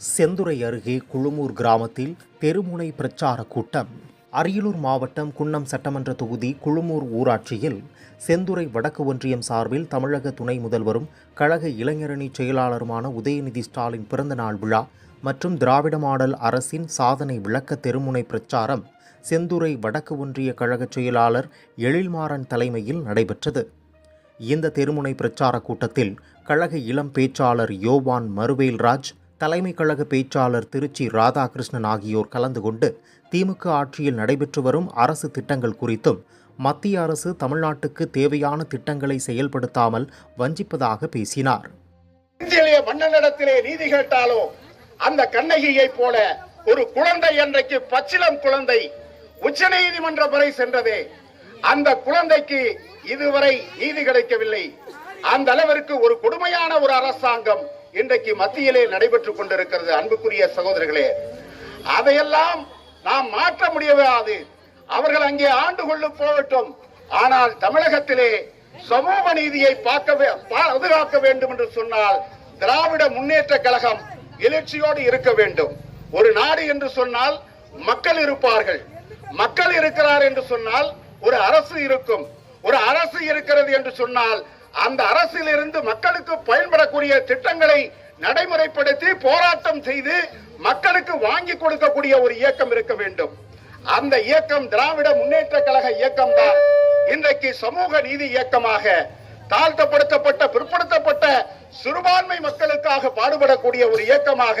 செந்துறை அருகே குழுமூர் கிராமத்தில் தெருமுனை பிரச்சார கூட்டம். அரியலூர் மாவட்டம் குன்னம் சட்டமன்ற தொகுதி குழுமூர் ஊராட்சியில் செந்துறை வடக்கு ஒன்றியம் சார்பில் தமிழக துணை முதல்வரும் கழக இளைஞரணி செயலாளருமான உதயநிதி ஸ்டாலின் பிறந்தநாள் விழா மற்றும் திராவிட மாடல் அரசின் சாதனை விளக்க தெருமுனை பிரச்சாரம் செந்துறை வடக்கு ஒன்றிய கழக செயலாளர் எழில்மாறன் தலைமையில் நடைபெற்றது. இந்த தெருமுனை பிரச்சார கூட்டத்தில் கழக இளம் பேச்சாளர் யோவான் மருவேல்ராஜ் தலைமை கழக பேச்சாளர் திருச்சி ராதாகிருஷ்ணன் ஆகியோர் கலந்து கொண்டு திமுக ஆட்சியில் நடைபெற்று வரும் அரசு திட்டங்கள் குறித்தும் மத்திய அரசு தமிழ்நாட்டுக்கு தேவையான திட்டங்களை செயல்படுத்தாமல் வஞ்சிப்பதாக பேசினார். மன்னனிடத்திலே நீதி கேட்டாலோ அந்த கண்ணகியைப் போல ஒரு குழந்தை என்றைக்கு பச்சிலம் குழந்தை உச்ச நீதிமன்றம் வரை சென்றதே அந்த குழந்தைக்கு இதுவரை நீதி கிடைக்கவில்லை. அந்த அளவிற்கு ஒரு கொடுமையான ஒரு அரசாங்கம் இன்றைக்கு மத்தியிலே நடைபெற்றுக் கொண்டிருக்கிறது அன்புக்குரிய சகோதரர்களே. அதையெல்லாம் நாம் மாற்ற முடியாது அவர்கள் அங்கே ஆண்டு கொள்ள போகட்டும். ஆனால் தமிழகத்திலே சமூக நீதியை பார்க்க பாதுகாக்க வேண்டும் என்று சொன்னால் திராவிட முன்னேற்ற கழகம் எழுச்சியோடு இருக்க வேண்டும். ஒரு நாடு என்று சொன்னால் மக்கள் இருப்பார்கள். மக்கள் இருக்கிறார் என்று சொன்னால் ஒரு அரசு இருக்கும். ஒரு அரசு இருக்கிறது என்று சொன்னால் அந்த அரசிலிருந்து மக்களுக்கு பயன்படக்கூடிய திட்டங்களை நடைமுறைப்படுத்தி போராட்டம் செய்து மக்களுக்கு வாங்கி கொடுக்கக்கூடிய ஒரு இயக்கம் இருக்க வேண்டும். அந்த இயக்கம் திராவிட முன்னேற்ற கழக இயக்கம் தான் இன்றைக்கு சமூக நீதி இயக்கமாக தாழ்த்தப்படுத்தப்பட்ட பிற்படுத்தப்பட்ட சிறுபான்மை மக்களுக்காக பாடுபடக்கூடிய ஒரு இயக்கமாக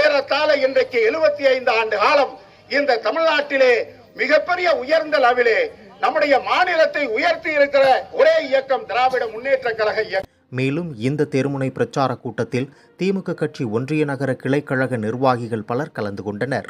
ஏறத்தாழ இன்றைக்கு எழுபத்தி ஐந்து ஆண்டு காலம் இந்த தமிழ்நாட்டிலே மிகப்பெரிய உயர்ந்த அளவிலே நம்முடைய மாநிலத்தை உயர்த்தி இருக்கிற ஒரே இயக்கம் திராவிட முன்னேற்ற கழக இயக்கம். மேலும் இந்த தெருமுனை பிரச்சார கூட்டத்தில் திமுக கட்சி ஒன்றிய நகர கிளைக்கழக நிர்வாகிகள் பலர் கலந்து கொண்டனர்.